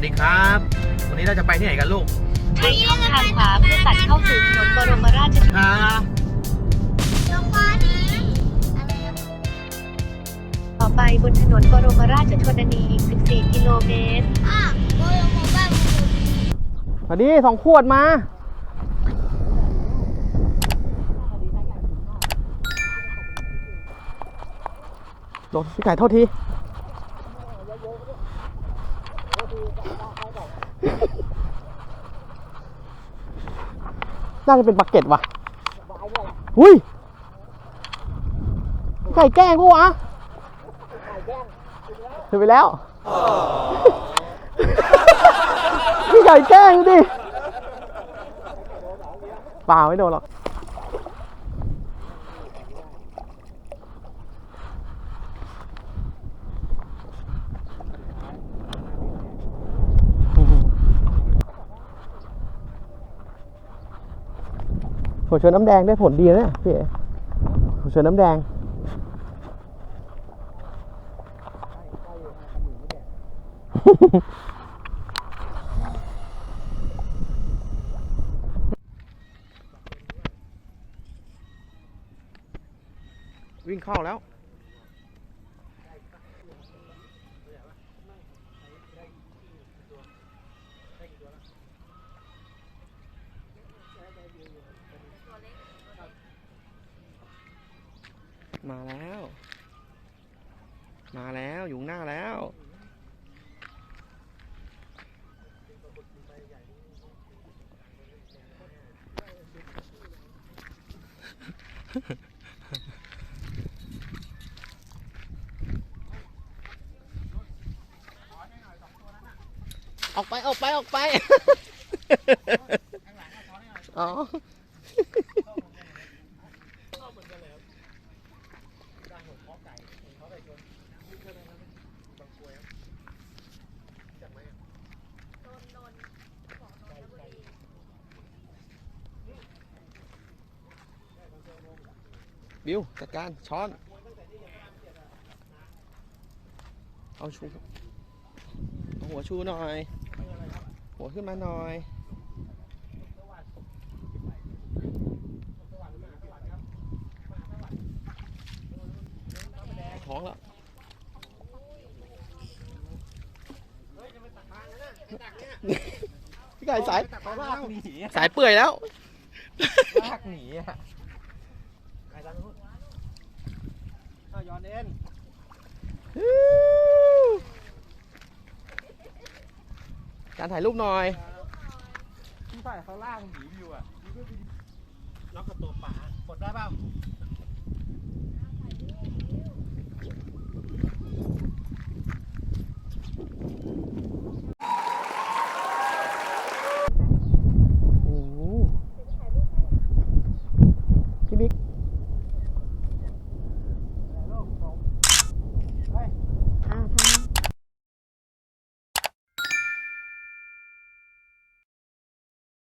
วัสดีครับ วันนี้เราจะไปที่ไหนกันลูกใช้ช่องทางขวาเพื่อตัดเข้าสู่ถนนบรมราชชนฮะต่อไปบนถนนบรมราชชนนีอีก 14 กิโลเมตรสวัสดีสองขวดมา โดนพี่ไก่โทษที น่าจะเป็นบักเก็ตว่ะอุ้ยพี่ไก่แกล้งกูวะถึงไปแล้วพี่ไก่แกล้งดิเปล่าไม่โดนหรอก หัวเชื้อน้ำแดงได้ผลดีนะพี่เอ๋หัวเชื้อน้ำแดงวิ่งเข้าแล้ว มาแล้ว มาแล้วอยู่หน้าแล้วออกไปออกไปออกไป อ๋อ บิวจัดการช้อน เอาชูเอาหัวชูหน่อย หัวขึ้นมาหน่อยท้องแล้วพี่ไก่สายลากหนีสายเปื่อยแล้วลากหนีอะไปตามนู้นเอาย้อนเอ็นการถ่ายรูปหน่อยพี่ฝ่ายเขาลากหนีอยู่อะล็อกกับตัวป่ากดได้เปล่า